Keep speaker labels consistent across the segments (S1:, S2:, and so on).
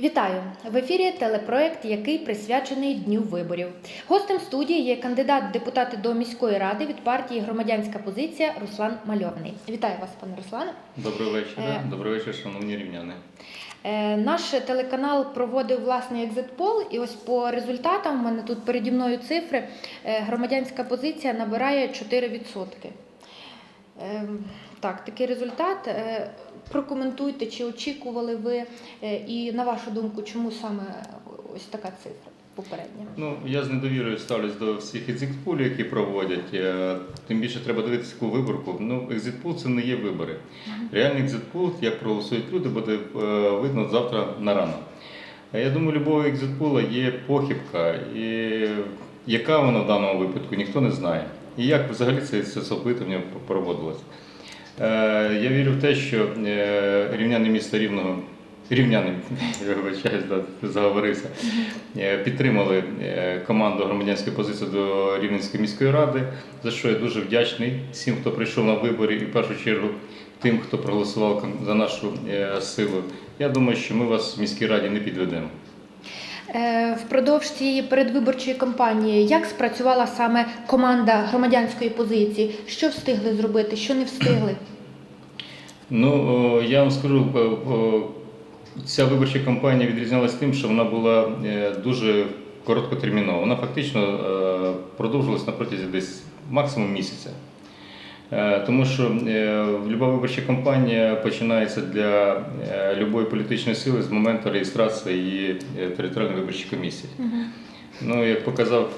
S1: Вітаю в ефірі телепроект, який присвячений Дню виборів. Гостем студії є кандидат в депутати до міської ради від партії Громадянська позиція Руслан Мальовний. Вітаю вас, пане Руслане.
S2: Добрий вечір.
S1: Е.
S2: Добрий вечір, шановні рівняни.
S1: Е, Наш телеканал проводив власний екзит-пол, і ось по результатам у мене тут переді мною цифри. Е, Громадянська позиція набирає 4%. Ем, Так, такий результат. Е, Прокоментуйте, чи очікували ви, е, і на вашу думку, чому саме ось така цифра попередня?
S2: Ну я з недовірою ставлюсь до всіх екзитпулів, які проводять. Е, Тим більше треба дивитися яку виборку. Ну, екзитпул це не є вибори. Реальний екзитпул, як проголосують люди, буде видно завтра на рано. Е, Я думаю, любого екзитпула є похибка, і яка вона в даному випадку, ніхто не знає. І як взагалі це, це опитування проводилось. Е, Я вірю в те, що е, рівняни міста Рівного, рівняни, я вибачаюсь, да, заговорився, е, підтримали е, команду громадянської позиції до Рівненської міської ради, за що я дуже вдячний всім, хто прийшов на вибори, і в першу чергу тим, хто проголосував за нашу е, силу. Я думаю, що ми вас в міській раді не підведемо.
S1: Е, Впродовж цієї передвиборчої кампанії як спрацювала саме команда громадянської позиції? Що встигли зробити, що не встигли?
S2: Ну, я вам скажу, о, ця виборча кампанія відрізнялася тим, що вона була е, дуже короткотермінова. Вона фактично е, продовжилась на протязі десь максимум місяця. Е, Тому що е, люба виборча кампанія починається для е, любої політичної сили з моменту реєстрації її територіальної виборчої комісії. Ну, як показав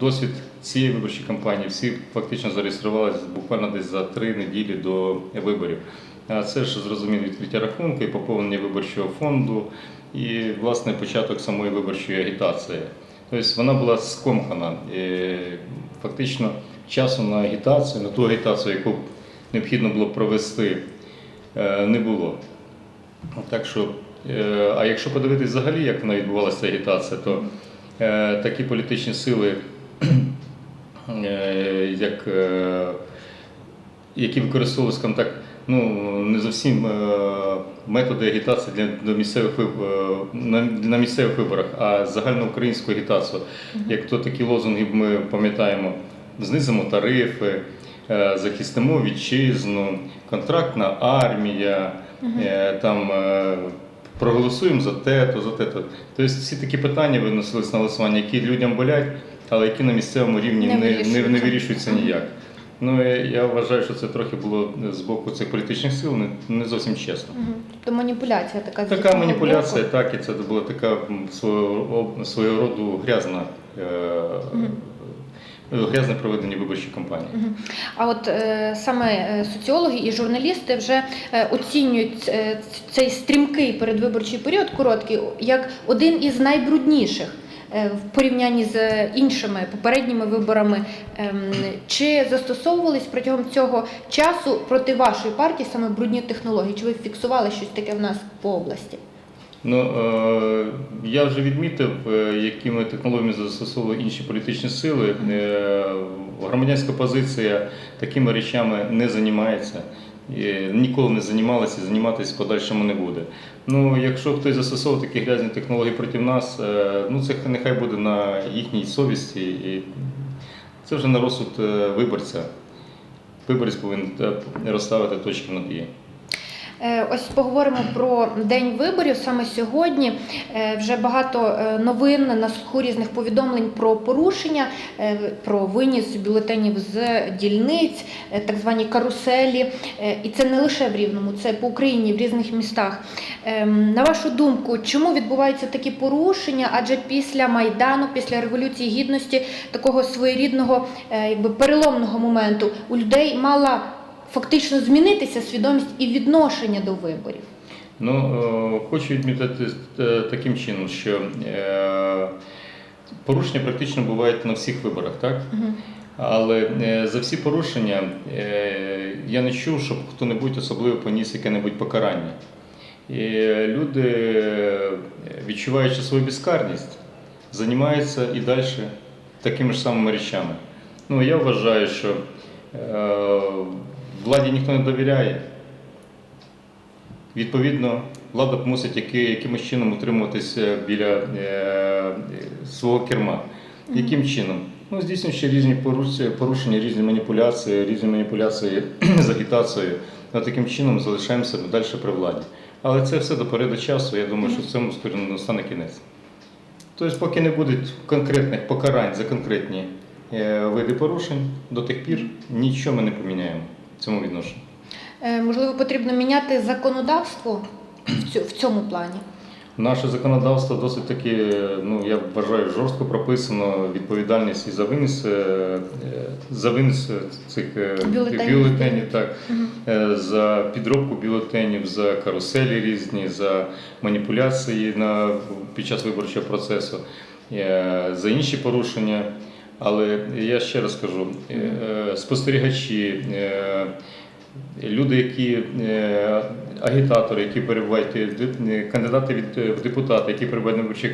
S2: досвід цієї виборчої кампанії, всі фактично зареєструвалися буквально десь за три неділі до виборів. А це ж зрозуміло відкриття рахунку і поповнення виборчого фонду, і власне початок самої виборчої агітації. Тобто вона була скомкана. Фактично часу на агітацію, на ту агітацію, яку необхідно було провести, е, не було. Так що, е, а якщо подивитися взагалі, як вона відбувалася агітація, то е, такі політичні сили, як, які використовували, скажімо так, ну, не зовсім е, методи агітації для, до місцевих, е, на, на місцевих виборах, а загальноукраїнську агітацію. Як то такі лозунги ми пам'ятаємо, знизимо тарифи, е, захистимо вітчизну, контрактна армія, е, там е, проголосуємо за те, то за те. то Тобто всі такі питання виносились на голосування, які людям болять, але які на місцевому рівні
S1: Не
S2: не, не, не,
S1: вирішуються
S2: ніяк. Ну я, вважаю, що це трохи було з боку цих політичних сил не, не зовсім чесно.
S1: Мгм. Тобто маніпуляція така
S2: Така маніпуляція,
S1: боку.
S2: так, і це була така свого, свого роду грязна, е, грязне проведення виборчої кампанії.
S1: А от е, саме е, соціологи і журналісти вже е, оцінюють е, цей стрімкий передвиборчий період короткий як один із найбрудніших. Е, В порівнянні з іншими попередніми виборами, Ем, чи застосовувались протягом цього часу проти вашої партії саме брудні технології? Чи ви фіксували щось таке в нас по області?
S2: Ну, е, я вже відмітив, е, якими технологіями застосовували інші політичні сили. Громадянська позиція такими речами не займається. Ніколи не займалася і займатися в подальшому не буде. Ну, якщо хтось застосовує такі грязні технології проти нас, е, ну це нехай буде на їхній совісті. І це вже на розсуд е, виборця. Виборець повинен е, розставити точки над «і».
S1: Е, Ось поговоримо про день виборів. Саме сьогодні Е, вже багато е, новин на слуху різних повідомлень про порушення, про виніс бюлетенів з дільниць, так звані каруселі. І це не лише в Рівному, це по Україні в різних містах. Ем, На вашу думку, чому відбуваються такі порушення? Адже після майдану, після революції гідності, такого своєрідного, якби переломного моменту у людей мала фактично змінитися свідомість і відношення до виборів.
S2: Ну, е, хочу відмітити е, таким чином, що е, порушення практично бувають на всіх виборах, так? Але е, за всі порушення я не чув, щоб хто-небудь особливо поніс яке-небудь покарання. І люди, відчуваючи свою безкарність, займаються і далі такими ж самими речами. Ну, я вважаю, що владі ніхто не довіряє. Відповідно, влада мусить якимось чином утримуватися біля е, свого керма. Яким чином? Ну, здійснюючи різні порушення, різні маніпуляції, різні маніпуляції з агітацією. Ну, таким чином залишаємося далі при владі. Але це все до переду часу. Я думаю, що цьому скоро настане кінець. Тобто, поки не буде конкретних покарань за конкретні е, види порушень, до тих пір нічого ми не поміняємо в цьому відношенні.
S1: Е, Можливо, потрібно міняти законодавство в цьому плані.
S2: Наше законодавство досить таки, ну я вважаю, жорстко прописано відповідальність і за винес, е, е, за винес цих
S1: Бюлетенів.
S2: бюлетенів, так, е, за підробку бюлетенів, за каруселі різні, за маніпуляції на, під час виборчого процесу, за інші порушення. Але я ще раз кажу, е, спостерігачі, е, люди, які е, агітатори, які перебувають, кандидати від в депутати, які перебувають на виборчих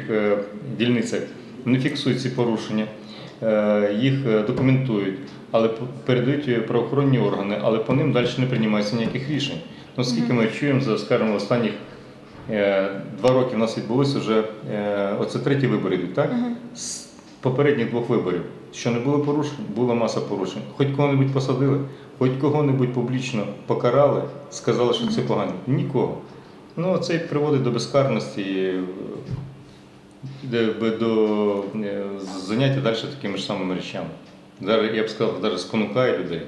S2: дільницях, вони фіксують ці порушення, їх документують, але передають правоохоронні органи, але по ним далі не приймається ніяких рішень. Ну, скільки ми чуємо за, скажімо, останніх два роки в нас відбулося вже оце треті вибори так? Попередніх двох виборів. Що не було порушень, була маса порушень. Хоч кого-небудь посадили, хоч кого-небудь публічно покарали, сказали, що це погано. Нікого. Ну, це приводить до безкарності, е, до е, заняття далі такими ж самими речами. Я б сказав, навіть спонукає людей.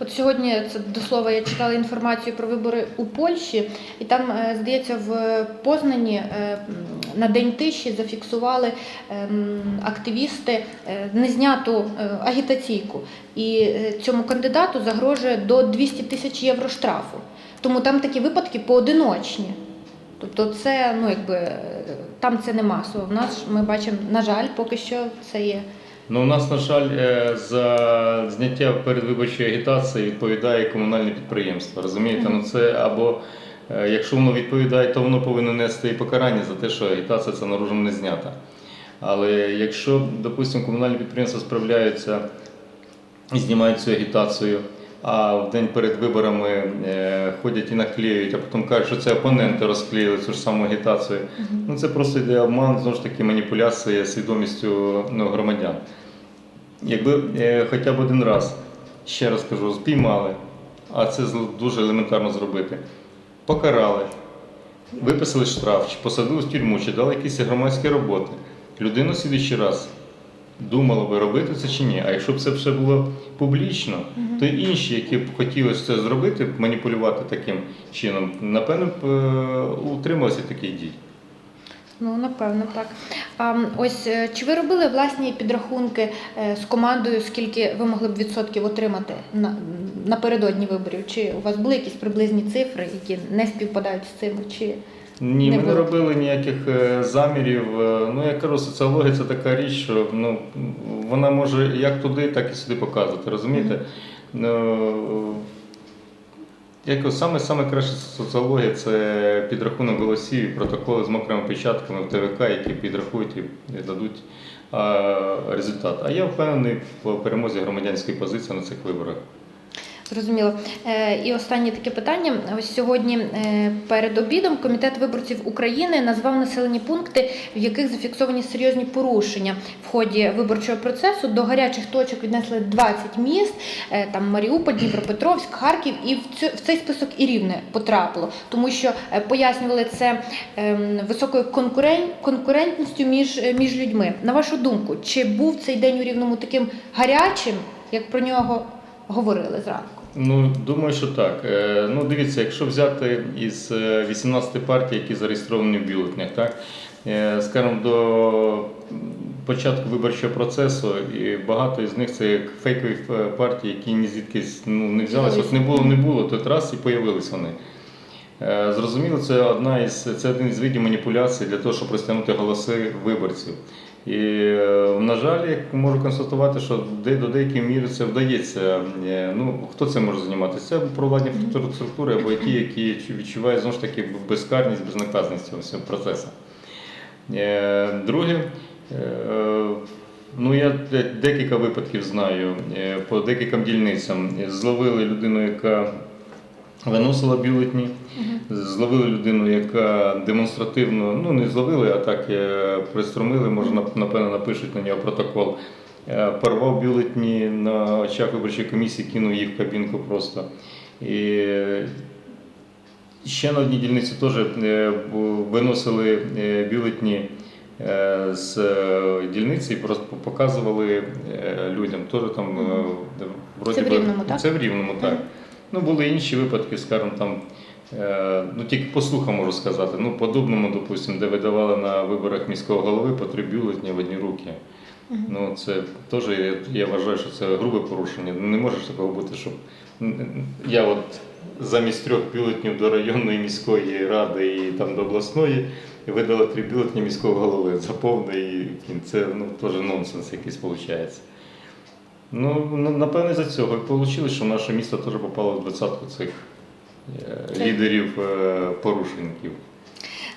S1: От сьогодні це до слова я читала інформацію про вибори у Польщі, і там, е, здається, в Познані на день тиші зафіксували ем, активісти е, незняту е, агітаційку. І е, цьому кандидату загрожує до 200 тисяч євро штрафу. Тому там такі випадки поодиночні. Тобто, це ну якби там це не масово. В нас ми бачимо, на жаль, поки що це є.
S2: Ну, у нас, на жаль, за зняття передвиборчої агітації відповідає комунальне підприємство. Розумієте? Ну це або якщо воно відповідає, то воно повинно нести і покарання за те, що агітація це наружно не знята. Але якщо, допустимо, комунальне підприємство справляються і знімають цю агітацію, а в день перед виборами е, ходять і наклеюють, а потім кажуть, що це опоненти розклеїли цю ж саму агітацію. Ну це просто йде обман, знову ж таки, маніпуляція свідомістю ну, громадян. Якби е, хоча б один раз, ще раз кажу, спіймали, а це дуже елементарно зробити, покарали, виписали штраф, чи посадили в тюрму, чи дали якісь громадські роботи. Людина в слідуючий раз думала би, робити це чи ні. А якщо б це все було публічно, то інші, які б хотіли це зробити, маніпулювати таким чином, напевно б е, утрималися таких дій.
S1: Ну, напевно, так. А ось е, чи ви робили власні підрахунки е, з командою, скільки ви могли б відсотків отримати на, напередодні виборів? Чи у вас були якісь приблизні цифри, які не співпадають з цими? Чи
S2: Ні,
S1: Не
S2: ми не робили ніяких е, замірів. Ну, я кажу, соціологія це така річ, що ну, вона може як туди, так і сюди показувати. Розумієте? Ну, як саме, саме краще соціологія це підрахунок голосів і протоколи з мокрими печатками в ТВК, які підрахують і дадуть результат. А я впевнений в перемозі громадянської позиції на цих виборах.
S1: Зрозуміло. Е, І останнє таке питання. Ось сьогодні е, перед обідом комітет виборців України назвав населені пункти, в яких зафіксовані серйозні порушення в ході виборчого процесу. До гарячих точок віднесли 20 міст, е, там Маріуполь, Дніпропетровськ, Харків, і в цей список і рівне потрапило, тому що пояснювали це ем, високою конкурен- конкурентністю між, між людьми. На вашу думку, чи був цей день у рівному таким гарячим, як про нього говорили зранку?
S2: Ну, думаю, що так. Е, Ну, дивіться, якщо взяти із е, 18 партій, які зареєстровані в бюлетнях, так, е, скажімо, до початку виборчого процесу, і багато із них це як фейкові е, партії, які ні звідкись ну, не взялися. От не було, не було, тут раз і появились вони. Е, Зрозуміло, це одна із це один із видів маніпуляцій для того, щоб розтягнути голоси виборців. І, е, на жаль, як можу констатувати, що до деякої міри це вдається. Е, Ну хто це може займатися? Це провладні структури- або ті, які відчувають знову ж таки безкарність, безнаказаність цього всього процесу. Е, Друге, ну я декілька випадків знаю по декільком дільницям. Зловили людину, яка виносила бюлетні. Зловили людину, яка демонстративно, ну не зловили, а так е, пристромили, може, напевно, напишуть на нього протокол. Е, Порвав бюлетні на очах виборчої комісії, кинув їх в кабінку просто. І ще на одній дільниці теж е, виносили бюлетні з дільниці і просто показували людям. Теж там вроді
S1: Це в
S2: би-
S1: так?
S2: Це в Рівному, так. Ну, були інші випадки, скажімо, там, е, ну тільки по слухам можу сказати. Ну, по Дубному, допустимо, де видавали на виборах міського голови по три бюлетні в одні руки. Ну, це теж я, вважаю, що це грубе порушення. Не може такого бути, щоб я от замість трьох бюлетнів до районної міської ради і там до обласної видали три бюлетні міського голови за повний кін. Це ну, теж нонсенс якийсь виходить. Ну, напевне, за цього і вийшло, що наше місто теж попало в двадцятку цих е, лідерів е, порушників.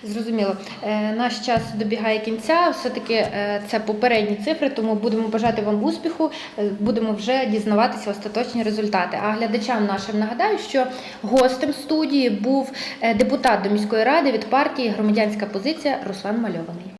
S1: Зрозуміло. Е, Наш час добігає кінця. Все-таки е, це попередні цифри, тому будемо бажати вам успіху. Будемо вже дізнаватися остаточні результати. А глядачам нашим нагадаю, що гостем студії був депутат до міської ради від партії Громадянська позиція Руслан Мальований.